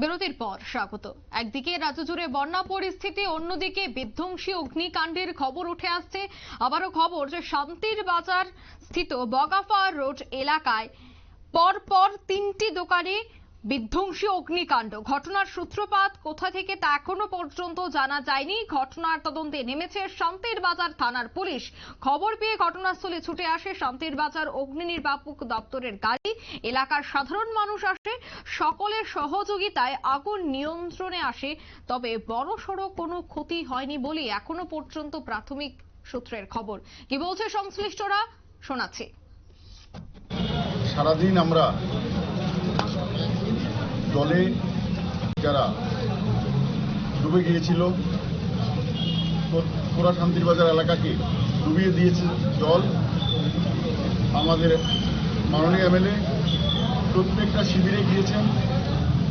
বিরতির পর স্বাগত। একদিকে রাজ্য জুড়ে বন্যা পরিস্থিতি, অন্যদিকে বিধ্বংসী অগ্নিকাণ্ডের খবর উঠে আসছে। আবারও খবর যে শান্তির বাজার স্থিত বগাফা রোড এলাকায় পর পর তিনটি দোকানে বিধ্বংসী অগ্নিকাণ্ড। ঘটনার সূত্রপাত কোথা থেকে তা এখনও পর্যন্ত জানা যায়নি। ঘটনার তদন্তে নেমেছে শান্তির বাজার থানার পুলিশ। খবর পেয়ে ঘটনাস্থলে ছুটে আসে শান্তির বাজার অগ্নি নির্বাপক দপ্তরের গাড়ি। এলাকার সাধারণ মানুষ আসে, সকলের সহযোগিতায় আগুন নিয়ন্ত্রণে আসে। তবে বড়সড় কোনো ক্ষতি হয়নি বলে এখনও পর্যন্ত প্রাথমিক সূত্রের খবর। কি বলছে সংশ্লিষ্টরা? শোনাচ্ছে। সারাদিন আমরা জলে যারা ডুবে গিয়েছিল পুরা শান্তির বাজার এলাকাকে ডুবিয়ে দিয়েছে জল আমাদের মাননীয় এমএলএ প্রত্যেকটা শিবিরে গিয়েছেন।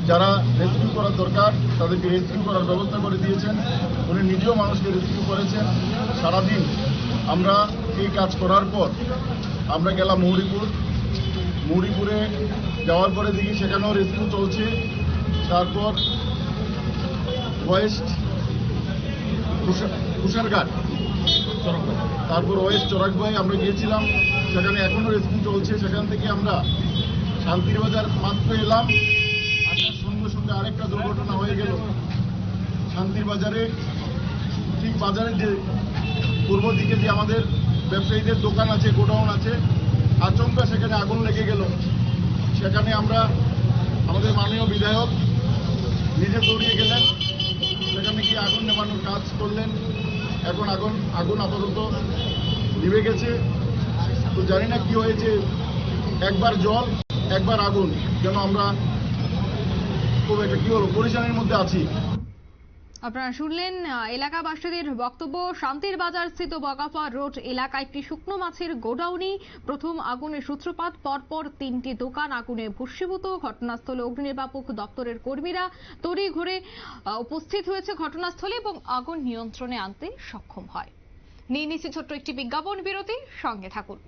যারা রেস্কিউ করার দরকার, তাদেরকে রেস্কিউ করার ব্যবস্থা করে দিয়েছেন। উনি নিজেও মানুষকে রেস্কিউ করেছেন। সারাদিন আমরা এই কাজ করার পর আমরা গেলাম মৌরিপুর। মৌরিপুরে যাওয়ার পরে দেখি সেখানেও রেস্কিউ চলছে। তারপর ওয়েস্ট কুষারঘাট তারপর ওয়েস্ট চরাকবাই আমরা গিয়েছিলাম। সেখানে এখনও রেস্কিউ চলছে। সেখান থেকে আমরা শান্তির বাজার মাত্র এলাম। আসার সঙ্গে সঙ্গে আরেকটা দুর্ঘটনা হয়ে গেল। শান্তির বাজারে ঠিক বাজারের যে পূর্ব দিকে যে আমাদের ব্যবসায়ীদের দোকান আছে, গোডাউন আছে, আচমকা সেখানে আগুন লেগে গেল। সেখানে আমরা আমাদের মাননীয় বিধায়ক নিজে দৌড়িয়ে গেলেন। সেখানে গিয়ে আগুন নেবানোর কাজ করলেন। এখন আগুন আগুন আপাতত নিভে গেছে। তো জানি না কি হয়েছে। একবার জল, একবার আগুন, যেন আমরা খুব একটা কী হলো পরিচালনের মধ্যে আছি। আপনারা শুনলেন এলাকাবাসীদের বক্তব্য, শান্তির বাজার স্থিত বগাফা রোড এলাকায় একটি শুকনো মাছের গোডাউনে প্রথম আগুনের সূত্রপাত, পরপর তিনটি দোকান আগুনে ভস্মীভূত। ঘটনাস্থলে অগ্নি নির্বাপক দপ্তরের কর্মীরা তড়ি ঘুরে উপস্থিত হয়েছে ঘটনাস্থলে এবং আগুন নিয়ন্ত্রণে আনতে সক্ষম হয়। নিয়ে নিচ্ছি ছোট্ট একটি বিজ্ঞাপন বিরতি, সঙ্গে থাকুন।